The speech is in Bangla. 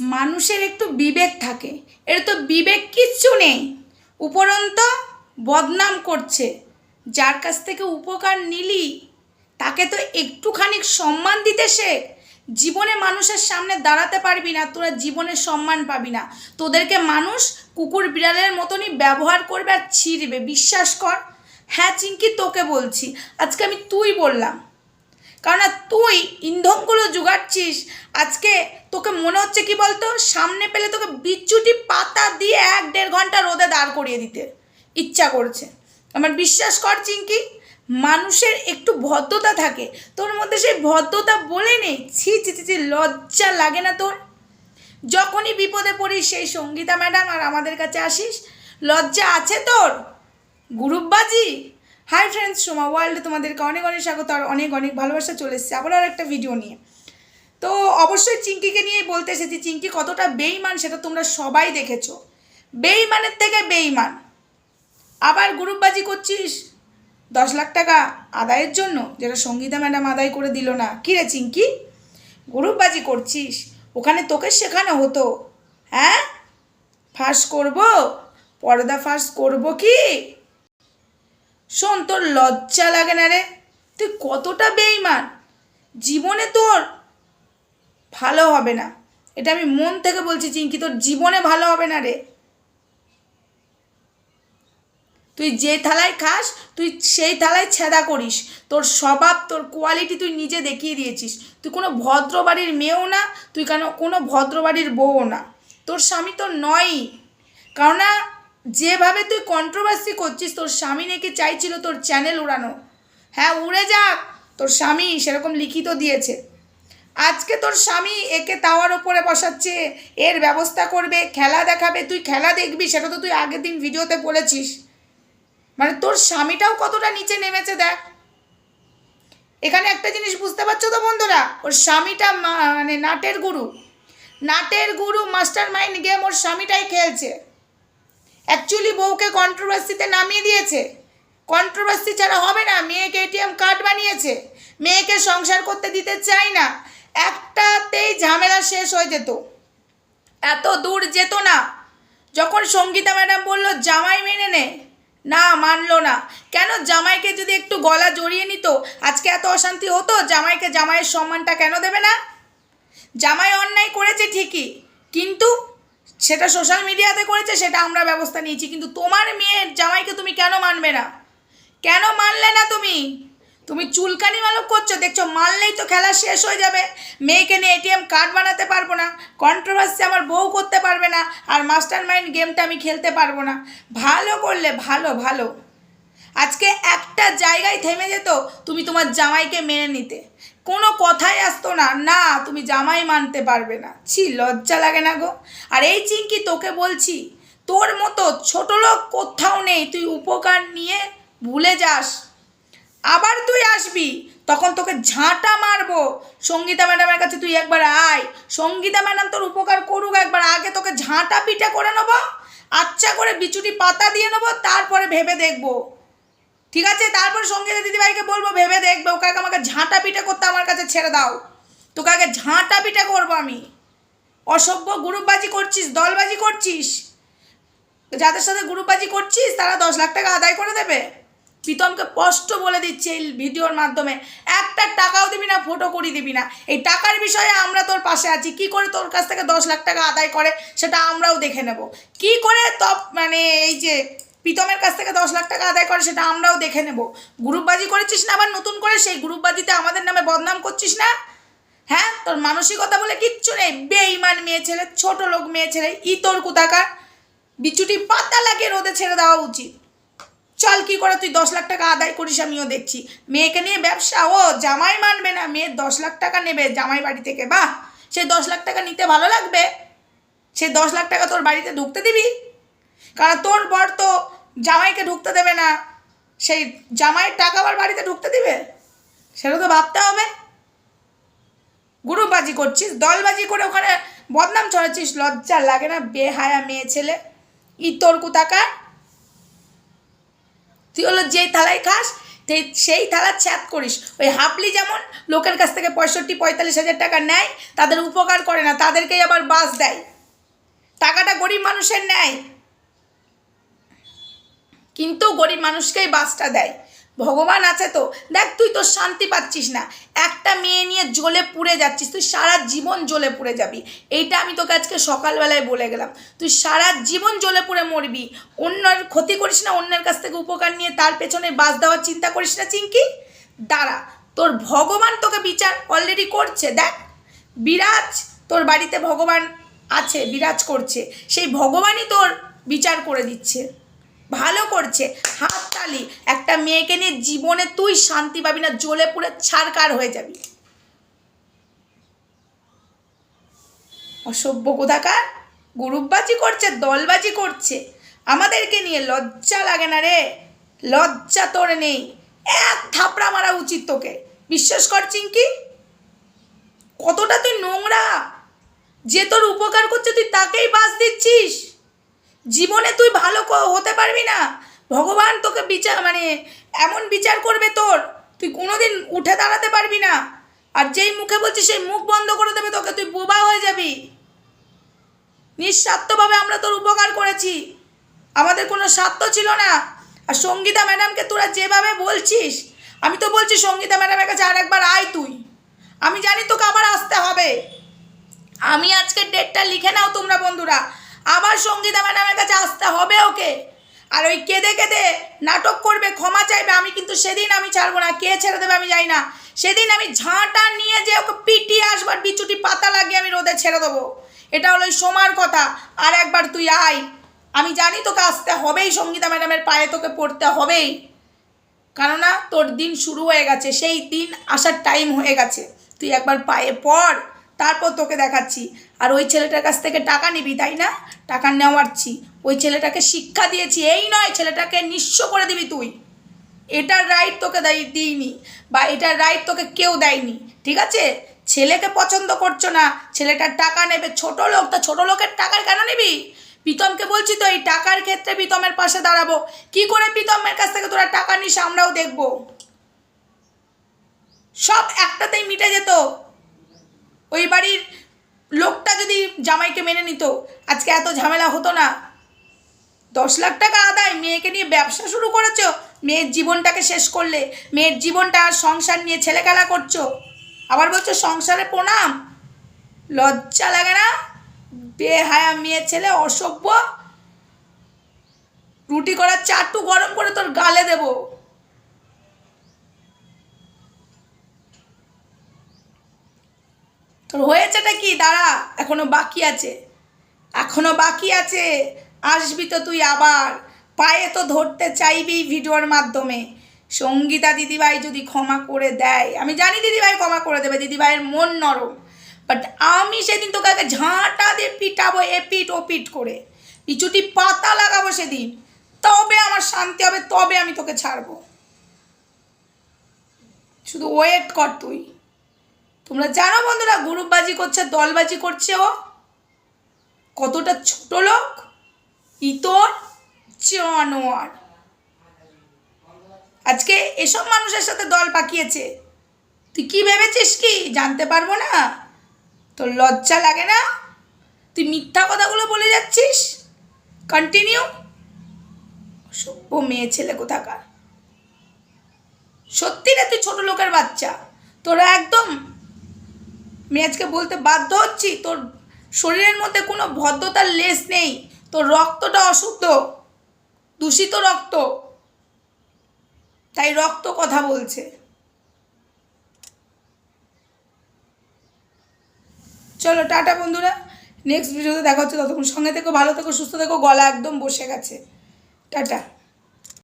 মানুষের একটু বিবেক থাকে। এর তো বিবেক কিচ্ছু নেই। উপরন্ত বদনাম করছে। যার কাছ থেকে উপকার নিলি, তাকে তো একটুখানি সম্মান দিতে শেখ জীবনে মানুষের সামনে দাঁড়াতে পারবি না, তোরা জীবনে সম্মান পাবি না। তোদেরকে মানুষ কুকুর বিড়ালের মতনই ব্যবহার করবে আর ছিঁড়বে। বিশ্বাস কর। হ্যাঁ চিঙ্কি তোকে বলছি। আজকে আমি তুই বললাম। কারণ তুই ইন্ধনগুলো জোগাড়ছিস আজকে তোকে মনে হচ্ছে কি বলতো? সামনে পেলে তোকে বিচ্যুটি পাতা দিয়ে এক দেড় ঘণ্টা রোদে দাঁড় করিয়ে দিতে। ইচ্ছা করছে। আমার বিশ্বাস কর চিঙ্কি মানুষের একটু ভদ্রতা থাকে। তোর মধ্যে সেই ভদ্রতা বলে নেই। ছি ছি ছি লজ্জা লাগে না তোর। যখনই বিপদে পড়িস সেই সঙ্গীতা ম্যাডাম আর আমাদের কাছে আসিস। লজ্জা আছে তোর? গ্রুপবাজি হাই ফ্রেন্ডস সোমা ওয়ার্ল্ডে তোমাদেরকে অনেক অনেক স্বাগত আর অনেক অনেক ভালোবাসা চলে এসেছে। আবার আর একটা ভিডিও নিয়ে। তো অবশ্যই চিঙ্কিকে নিয়েই বলতে এসেছি, চিঙ্কি, কতটা বেইমান সেটা তোমরা সবাই দেখেছ। বেইমানের থেকে বেইমান আবার গ্রুপবাজি করছিস? দশ লাখ টাকা আদায়ের জন্য, যেটা সঙ্গীতা ম্যাডাম আদায় করে দিল না। কী রে চিঙ্কি? গ্রুপবাজি করছিস? ওখানে তোকে শেখানো হতো। হ্যাঁ? ফাঁস করব? পর্দা ফাঁস করব কি? শোন, তোর লজ্জা লাগে না রে। তুই কতটা বেইমান জীবনে তোর ভালো হবে না। এটা আমি মন থেকে বলছি, চিঙ্কি, তোর জীবনে ভালো হবে না রে। তুই যে থালায় খাস, তুই সেই থালায় ছেদা করিস। তোর স্বভাব, তোর কোয়ালিটি তুই নিজে দেখিয়ে দিয়েছিস। তুই কোনো ভদ্র বাড়ির মেয়েও না, তুই কেন কোনো ভদ্র বাড়ির বউও না। তোর স্বামী তো নয়ই। কারণ না যেভাবে তুই কন্ট্রোভার্সি করছিস, তোর স্বামী নাকি চাইছিল তোর চ্যানেল উড়ানো। হ্যাঁ উড়ে যাক, তোর স্বামী সেরকম লিখিত দিয়েছে। আজকে তোর স্বামী একে তাওয়ার ওপরে বসাচ্ছে, এর ব্যবস্থা করবে, খেলা দেখাবে, তুই খেলা দেখবি, সেটা তো তুই আগের দিন ভিডিওতে বলেছিস। মানে তোর স্বামীটাও কতটা নিচে নেমেছে দেখ। এখানে একটা জিনিস বুঝতে পারছ তো বন্ধুরা, ওর স্বামীটা মানে নাটের গুরু। নাটের গুরু মাস্টার মাইন্ড গেম ওর স্বামীটাই খেলছে। অ্যাকচুয়ালি বউকে কন্ট্রোভার্সিতে নামিয়ে দিয়েছে। কন্ট্রোভার্সি ছাড়া হবে না, মেয়েকে এটিএম কার্ড বানিয়েছে। মেয়েকে সংসার করতে দিতে চাই না। একটাতেই ঝামেলা শেষ হয়ে যেত। এত দূর যেত না। যখন সঙ্গীতা ম্যাডাম বলল, জামাই মেনে নে। না, মানলো না। কেন জামাইকে যদি একটু গলা জড়িয়ে নিত? আজকে এত অশান্তি হতো, জামাইকে জামাইয়ের সম্মানটা কেন দেবে না? জামাই অন্যায় করেছে ঠিকই, কিন্তু সেটা সোশ্যাল মিডিয়াতে করেছে, সেটা আমরা ব্যবস্থা নিয়েছি। কিন্তু তোমার মেয়ের জামাইকে তুমি কেন মানবে না? কেন মানলে না তুমি? তুমি চুলকানি মালক করছ, দেখছ মানলেই তো খেলা শেষ হয়ে যাবে। মেয়েকে নিয়ে এটিএম কার্ড বানাতে পারব না কন্ট্রোভার্সি আমার বউ করতে পারবে না, আর মাস্টার মাইন্ড গেমটা আমি খেলতে পারব না। ভালো করলে ভালো ভালো। আজকে একটা জায়গায় থেমে যেত তুমি তোমার জামাইকে মেনে নিতে। কোনো কথাই আসতো না। না, তুমি জামাই মানতে পারবে না। ছি, লজ্জা লাগে না গো। আর এই চিঙ্কি তোকে বলছি, তোর মতো ছোট লোক কোথাও নেই। তুই উপকার নিয়ে ভুলে যাস। আবার তুই আসবি, তখন তোকে ঝাঁটা মারবো। সঙ্গীতা ম্যাডামের কাছে তুই একবার আয়। সঙ্গীতা ম্যাডাম তোর উপকার করুক একবার। আগে তোকে ঝাঁটা পিঠে করে নেব আচ্ছা করে বিচুটি পাতা দিয়ে নেব, তারপরে ভেবে দেখব। ঠিক আছে? তারপর সঙ্গীতা দিদিভাইকে বলব, ভেবে দেখবে। ওকে আগে আমাকে ঝাঁটা পিঠে করতে আমার কাছে ছেড়ে দাও। তোকে আগে ঝাঁটা পিঠে করব আমি? অসভ্য গ্রুপবাজি করছিস, দলবাজি করছিস? যাদের সাথে গ্রুপবাজি করছিস, তারা দশ লাখ টাকা আদায় করে দেবে। প্রীতমকে স্পষ্ট বলে দিচ্ছে এই ভিডিওর মাধ্যমে। একটা টাকাও দিবি না, ফটো করি দিবি না। এই টাকার বিষয়ে আমরা তোর পাশে আছি। কি করে তোর কাছ থেকে দশ লাখ টাকা আদায় করে, সেটা আমরাও দেখে নেব। কি করে তপ মানে এই যে প্রীতমের কাছ থেকে দশ লাখ টাকা আদায় করে, সেটা আমরাও দেখে নেব। গ্রুপবাজি করেছিস না আবার নতুন করে? সেই গ্রুপবাজিতে আমাদের নামে বদনাম করছিস না? হ্যাঁ তোর মানসিকতা বলে কিচ্ছু নেই। বেইমান মেয়ে ছেলে, ছোট লোক মেয়ে ছেলে, ইতর কুতাকার। বিচুটি পাতা লাগিয়ে রোদে ছেড়ে দেওয়া উচিত। চল কি করে তুই দশ লাখ টাকা আদায় করিস আমিও দেখছি। মেয়েকে নিয়ে ব্যবসা? ও, জামাই মানবে না। মেয়ে দশ লাখ টাকা নেবে জামাই বাড়ি থেকে। বাহ! সে দশ লাখ টাকা নিতে ভালো লাগবে। সে দশ লাখ টাকা তোর বাড়িতে ঢুকতে দিবি? কারণ তোর বর তো জামাইকে ঢুকতে দেবে না। সেই জামাইয়ের টাকা আবার বাড়িতে ঢুকতে দিবে? সেটা তো ভাবতে হবে। গ্রুপবাজি করছিস, দলবাজি করে ওখানে বদনাম ছড়াচ্ছিস, লজ্জা লাগে না বেহায়া মেয়ে ছেলে? ইতর কুতাকার। তুই হলো যেই থালায় খাস সেই থালা ছ্যাত করিস। ওই হাফলি যেমন লোকের কাছ থেকে পঁয়ষট্টি, পঁয়তাল্লিশ হাজার টাকা নেয়, তাদের উপকার করে না, তাদেরকেই আবার বাস দেয়। টাকাটা গরিব মানুষের নেয় কিন্তু গরিব মানুষকেই বাসটা দেয়। ভগবান আছে তো। দেখ, তুই তোর শান্তি পাচ্ছিস না। একটা মেয়ে নিয়ে জ্বলে পুড়ে যাচ্ছিস। তুই সারা জীবন জ্বলে পুড়ে যাবি। এইটা আমি তোকে আজকে সকালবেলায় বলে গেলাম। তুই সারা জীবন জ্বলে পুড়ে মরবি। অন্যের ক্ষতি করিস না, অন্যের কাছ থেকে উপকার নিয়ে তার পেছনে বাস দেওয়ার চিন্তা করিস না, চিঙ্কি। দাঁড়া, তোর ভগবান তোকে বিচার অলরেডি করছে। দেখ, বিরাজ তোর বাড়িতে ভগবান আছে, বিরাজ করছে। সেই ভগবানই তোর বিচার করে দিচ্ছে। ভালো করছে। হাততালি একটা মেয়েকে নিয়ে জীবনে তুই শান্তি পাবি না, জ্বলে পুড়ে ছাড়কার হয়ে যাবি। অসভ্য কোথাকার? গ্রুপবাজি করছে, দলবাজি করছে। আমাদেরকে নিয়ে লজ্জা লাগে না রে। লজ্জা তোর নেই। এক থাপড়া মারা উচিত তোকে। বিশ্বাস কর চিঙ্কি কতটা তুই নোংরা। যে তোর উপকার করছে, তুই তাকেই বাস দিচ্ছিস। জীবনে তুই ভালো হতে পারবি না। ভগবান তোকে বিচার মানে এমন বিচার করবে তোর, তুই কোনোদিন উঠে দাঁড়াতে পারবি না। আর যেই মুখে বলছিস সেই মুখ বন্ধ করে দেবে তোকে, তুই বোবা হয়ে যাবি। নিঃস্বার্থভাবে আমরা তোর উপকার করেছি। আমাদের কোনো স্বার্থ ছিল না। আর সঙ্গীতা ম্যাডামকে তোরা যেভাবে বলছিস, আমি তো বলছি সঙ্গীতা ম্যাডামের কাছে আর একবার আয় তুই। আমি জানি তোকে আবার আসতে হবে। আমি আজকে ডেটটা লিখে নাও তোমরা বন্ধুরা। আবার সঙ্গীতা ম্যাডামের কাছে আসতে হবে ওকে। আর ওই কেঁদে কেঁদে নাটক করবে, ক্ষমা চাইবে, আমি কিন্তু সেদিন আমি ছাড়বো না। কে ছেড়ে দেবে আমি জানি না। সেদিন আমি ঝাঁটা নিয়ে যে ওকে পিটিয়ে আসবার বিচুটি পাতা লাগিয়ে আমি রোদে ছেড়ে দেবো। এটা হলো ওই সোমার কথা। আর একবার তুই আয়। আমি জানি তোকে আসতে হবেই সঙ্গীতা ম্যাডামের পায়ে, তোকে পড়তে হবেই। কেননা তোর দিন শুরু হয়ে গেছে, সেই দিন আসার টাইম হয়ে গেছে। তুই একবার পায়ে পড়। তারপর তোকে দেখাচ্ছি। আর ওই ছেলেটার কাছ থেকে টাকা নিবি, তাই না? টাকা নেওয়াচ্ছি ওই ছেলেটাকে শিক্ষা দিয়েছি, এই নয়, ছেলেটাকে নিঃস্ব করে দিবি তুই। এটার রাইট তোকে দিইনি, বা এটার রাইট তোকে কেউ দেয়নি, ঠিক আছে? ছেলেকে পছন্দ করছ না, ছেলেটার টাকা নেবে, ছোট লোক, তা ছোট লোকের টাকা কেন নিবি? প্রীতমকে বলছি তো, এই টাকার ক্ষেত্রে প্রীতমের পাশে দাঁড়াবো। কি করে প্রীতমের কাছ থেকে তোরা টাকা নিস, আমরাও দেখব। সব একটাতেই মিটে যেত। ওই বাড়ির লোকটা যদি জামাইকে মেনে নিত, আজকে এত ঝামেলা হতো না। দশ লাখ টাকা আদায়, মেয়েকে নিয়ে ব্যবসা শুরু করেছ, মেয়ের জীবনটাকে শেষ করলে, মেয়ের জীবনটা আর সংসার নিয়ে ছেলে খেলা করছ। আবার বলছো সংসারে প্রণাম। লজ্জা লাগে না? বেহায়া মেয়ে ছেলে, অসভ্য। রুটি করার চাটু গরম করে তোর গালে দেবো। তোর হয়েছেটা কি? দাঁড়া, এখনও বাকি আছে। এখনও বাকি আছে। আসবি তো তুই আবার। পায়ে তো ধরতে চাইবি ভিডিওর মাধ্যমে। সঙ্গীতা দিদিভাই যদি ক্ষমা করে দেয়, আমি জানি দিদিভাই ক্ষমা করে দেবে, দিদিভাইয়ের মন নরম। বাট আমি সেদিন তোকে আগে ঝাঁটা দিয়ে পিটাবো এ পিট ও ওপিট করে। পিছুটি পাতা লাগাবো সেদিন। তবে আমার শান্তি হবে, তবে আমি তোকে ছাড়বো। শুধু ওয়েট কর তুই। তোমরা জানো বন্ধুরা গ্রুপবাজি করছে, দলবাজি করছে ও। কতটা ছোট লোক? ইতর জানোয়ার। আজকে এসব মানুষের সাথে দল পাকিয়েছে। তুই কি ভেবেছিস কি? জানতে পারব না। তোর লজ্জা লাগে না? তুই মিথ্যা কথাগুলো বলে যাচ্ছিস? কন্টিনিউ সভ্য মেয়ে ছেলে কোথাকার? সত্যি রে, তুই ছোট লোকের বাচ্চা। তোরা একদম আমি আজকে বলতে বাধ্য হচ্ছি, তোর শরীরের মধ্যে কোনো ভদ্রতার লেস নেই, তোর রক্তটা অশুদ্ধ, দূষিত রক্ত। তাই রক্ত কথা বলছে। চলো, টাটা বন্ধুরা। নেক্সট ভিডিওতে দেখা হচ্ছে, ততক্ষণ সঙ্গে থেকো, ভালো থেকো, সুস্থ থেকো, গলা একদম বসে গেছে। টাটা।